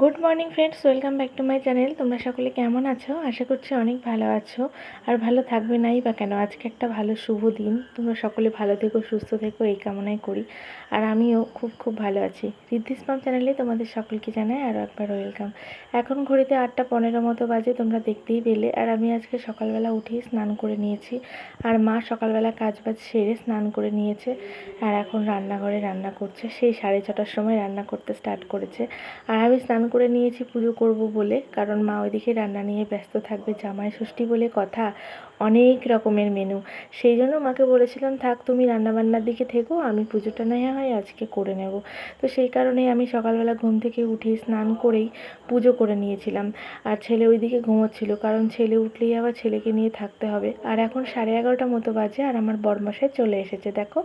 Good morning friends welcome back to my channel তোমরা সকলে কেমন আছো? আশা করছি অনেক ভালো আছো। আর ভালো থাকবে নাই বা কেন? আজকে একটা ভালো, শুভ দিন। তোমরা সকলে ভালো থেকো, সুস্থ থেকো, এই কামনাই করি। আর আমিও খুব খুব ভালো আছি। রিদ্ধিস মাম চ্যানেলে তোমাদের সকলকে জানাই আরও একবার ওয়েলকাম এখন ঘড়িতে আটটা পনেরো মতো বাজে, তোমরা দেখতেই পেলে। আর আমি আজকে সকালবেলা উঠেই স্নান করে নিয়েছি। আর মা সকালবেলা কাজ বাজ সেরে স্নান করে নিয়েছে। আর এখন রান্নাঘরে রান্না করছে। সেই সাড়ে ছটার সময় রান্না করতে স্টার্ট করেছে। আর আমি স্নান করে নিয়েছি পুজো করব বলে। কারণ মা ওইদিকে রান্না নিয়ে ব্যস্ত থাকবে, জামাই ষষ্ঠী বলে কথা। অনেক রকমের মেনু সেই জন্য মাকে বলেছিলাম, থাক, তুমি রান্নাবান্নার দিকে থেকো, আমি পুজোটা নেওয়া হয় আজকে করে নেব। তো সেই কারণেই আমি সকালবেলা ঘুম থেকে উঠে স্নান করেই পুজো করে নিয়েছিলাম। আর ছেলে ওইদিকে ঘুমোচ্ছিল, কারণ ছেলে উঠলেই আবার ছেলেকে নিয়ে থাকতে হবে। আর এখন সাড়ে এগারোটা মতো বাজে, আর আমার বরমশাই চলে এসেছে, দেখো।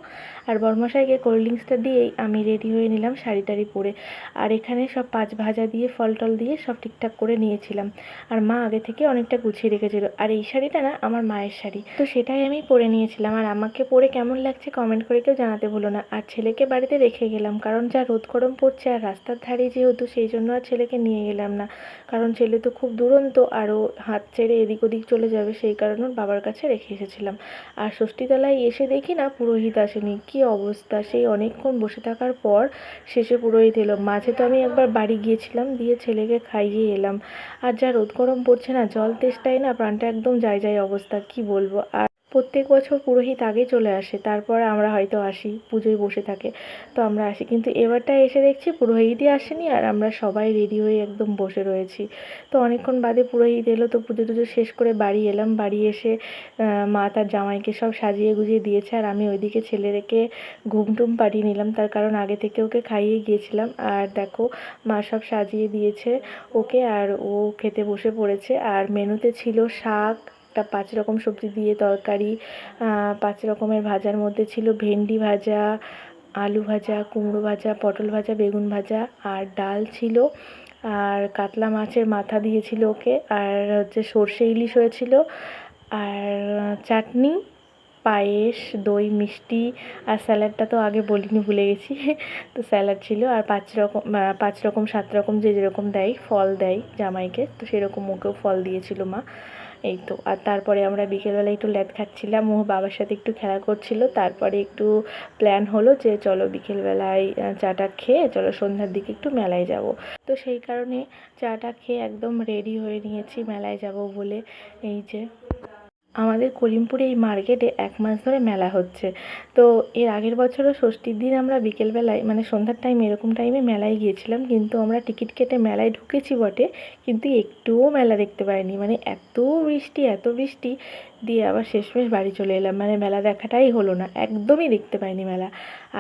আর বরমশাইকে কোল্ড ড্রিঙ্কসটা দিয়েই আমি রেডি হয়ে নিলাম শাড়ি টাড়ি পরে। আর এখানে সব পাঁচ ভাজা দিয়ে, ফল টল দিয়ে সব ঠিকঠাক করে নিয়েছিলাম। আর মা আগে থেকে অনেকটা গুছিয়ে রেখেছিল। আর এই শাড়িটা না, আমার মায়ের শাড়ি। তো সেটাই আমি পরে নিয়েছিলাম। আর আমাকে পরে কেমন লাগছে কমেন্ট করে কেউ জানাতে ভুলো না। আর ছেলেকে বাড়িতে রেখে গেলাম। কারণ যা রোদ গরম পড়ছে আর রাস্তার ধারে যেহেতু, সেই জন্য আর ছেলেকে নিয়ে গেলাম না। কারণ ছেলে তো খুব দুরন্ত আরও হাত ছেড়ে এদিক ওদিক চলে যাবে, সেই কারণে বাবার কাছে রেখে এসেছিলাম। আর ষষ্ঠীতলায় এসে দেখি না পুরোহিত আসেনি। কী অবস্থা? সেই অনেকক্ষণ বসে থাকার পর শেষে পুরোহিত এলো। মাঝে তো আমি একবার বাড়ি গিয়েছিলাম, দিয়ে ছেলেকে খাইয়ে এলাম। আর যা রোদ গরম পড়ছে না, জল তেষ্টায় না প্রাণটা একদম যায় যায় অবস্থা। কি বলব? আর প্রত্যেক বছর পুরোহিত আগে চলে আসে, তারপর আমরা হয়তো আসি, পুজোয় বসে থাকে, তো আমরা আসি। কিন্তু এবারটা এসে দেখছি পুরোহিতই আসেনি আর আমরা সবাই রেডি হয়ে একদম বসে রয়েছি। তো অনেকক্ষণ বাদে পুরোহিত এলো, তো পুজো টুজো শেষ করে বাড়ি এলাম। বাড়ি এসে মা তার জামাইকে সব সাজিয়ে গুজিয়ে দিয়েছে আর আমি ওইদিকে ছেলেকে ঘুম টুম পাঠিয়ে নিলাম। তার কারণ আগে থেকে ওকে খাইয়ে গিয়েছিলাম। আর দেখো, মা সব সাজিয়ে দিয়েছে ওকে আর ও খেতে বসে পড়েছে। আর মেনুতে ছিল শাক একটা পাঁচ রকম সবজি দিয়ে তরকারি পাঁচ রকমের ভাজার মধ্যে ছিল ভেন্ডি ভাজা, আলু ভাজা, কুমড়ো ভাজা, পটল ভাজা, বেগুন ভাজা আর ডাল ছিল। আর কাতলা মাছের মাথা দিয়েছিল ওকে। আর হচ্ছে সর্ষে ইলিশ হয়েছিল। আর চাটনি, পায়েস, দই, মিষ্টি আর স্যালাডটা তো আগে বলিনি, ভুলে গেছি। তো স্যালাড ছিল আর পাঁচ রকম পাঁচ রকম, সাত রকম যে যেরকম দেয়, ফল দেয় জামাইকে, তো সেরকম ওকেও ফল দিয়েছিল মা। এই তো, আর তারপরে আমরা বিকেলবেলা একটু ল্যাদ খাচ্ছিলাম। ও বাবার সাথে একটু খেলা করছিল। তারপরে একটু প্ল্যান হলো যে, চলো বিকেলবেলায় চাটা খেয়ে চলো সন্ধ্যার দিকে একটু মেলায় যাব। তো সেই কারণে চাটা খেয়ে একদম রেডি হয়ে নিয়েছি, মেলায় যাব বলে। এই যে। আমাদের করিমপুরে এই মার্কেটে এক মাস ধরে মেলা হচ্ছে। তো এর আগের বছরও ষষ্ঠীর দিন আমরা বিকেলবেলায় মানে সন্ধ্যার টাইম এরকম টাইমে মেলায় গিয়েছিলাম, কিন্তু আমরা টিকিট কেটে মেলায় ঢুকেছি বটে, কিন্তু একটুও মেলা দেখতে পাইনি। মানে এত বৃষ্টি এত বৃষ্টি দিয়ে আবার শেষমেশ বাড়ি চলে এলাম। মানে মেলা দেখাটাই হলো না, একদমই দেখতে পাইনি মেলা।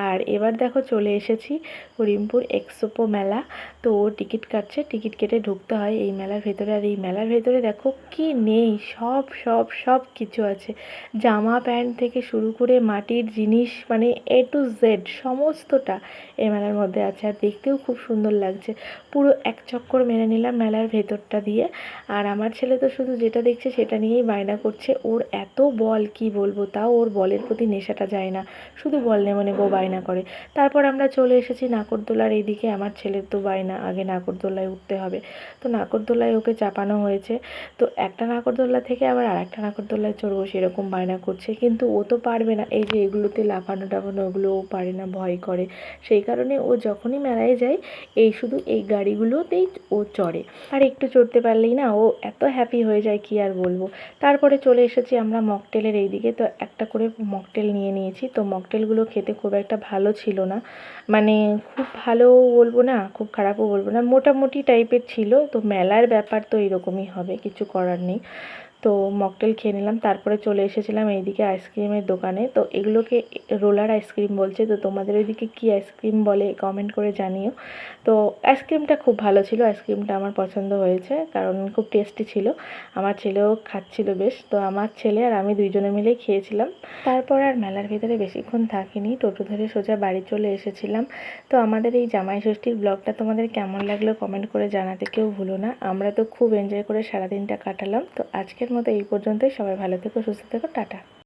আর এবার দেখো চলে এসেছি করিমপুর এক্সোপো মেলা। তো ও টিকিট কাটছে, টিকিট কেটে ঢুকতে হয় এই মেলার ভেতরে। আর এই মেলার ভেতরে দেখো কি নেই, সব সব সব কিছু আছে। জামা প্যান্ট থেকে শুরু করে মাটির জিনিস মানে এ টু জেড সমস্তটা এই মেলার মধ্যে আছে। আর দেখতেও খুব সুন্দর লাগছে। পুরো এক চক্কর মেনে নিলাম মেলার ভেতরটা দিয়ে। আর আমার ছেলে তো শুধু যেটা দেখছে সেটা নিয়েই বায়না করছে। ওর এত বল, কি বলব? তাও ওর বলের প্রতি নেশাটা যায় না। শুধু বল নেব নেব বায়না করে। তারপর আমরা চলে এসেছি নাকরদোলার এইদিকে। আমার ছেলের তো বায়না, আগে নাকরদোলায় উঠতে হবে। তো নাকরদোলায় ওকে চাপানো হয়েছে। তো একটা নাকরদোলা থেকে আবার আর একটা নাকরদোলায় চড়বো সেরকম বায়না করছে। কিন্তু ও তো পারবে না। এই যে এগুলোতে লাফানো টাফানো, ওগুলো ও পারে না, ভয় করে। সেই কারণে ও যখনই মেলায় যায়, এই শুধু এই গাড়িগুলোতেই ও চড়ে। আর একটু চড়তে পারলেই না, ও এত হ্যাপি হয়ে যায়, কি আর বলব? তারপরে চলে এসেছি আমরা মকটেলের এইদিকে। তো একটা করে মকটেল নিয়ে নিয়েছি। তো মকটেলগুলো খেতে খুব একটা ভালো ছিল না। মানে খুব ভালো বলব না, খুব খারাপও বলব না। মোটামুটি টাইপের ছিল। তো মেলার ব্যাপার তো এরকমই হবে, কিছু করার নেই। তো মকটেল খেয়ে নিলাম, তারপরে চলে এসেছিলাম এইদিকে আইসক্রিমের দোকানে। তো এগুলোকে রোলার আইসক্রিম বলছে, তো তোমাদের ওইদিকে কী আইসক্রিম বলে কমেন্ট করে জানিও। তো আইসক্রিমটা খুব ভালো ছিল, আইসক্রিমটা আমার পছন্দ হয়েছে, কারণ খুব টেস্টি ছিল। আমার ছেলেও খাচ্ছিল বেশ, তো আমার ছেলে আর আমি দুইজনে মিলেই খেয়েছিলাম। তারপর আর মেলার ভিতরে বেশিক্ষণ থাকিনি, টোটো ধরে সোজা বাড়ি চলে এসেছিলাম। তো আমাদের এই জামাই ষষ্ঠীর ব্লগটা তোমাদের কেমন লাগল কমেন্ট করে জানাতে কেউ ভুলো না। আমরা তো খুব এনজয় করে সারাদিনটা কাটালাম। তো আজকের মতো এই পর্যন্তই। সবাই ভালো থেকো সুস্থ থেকো টাটা।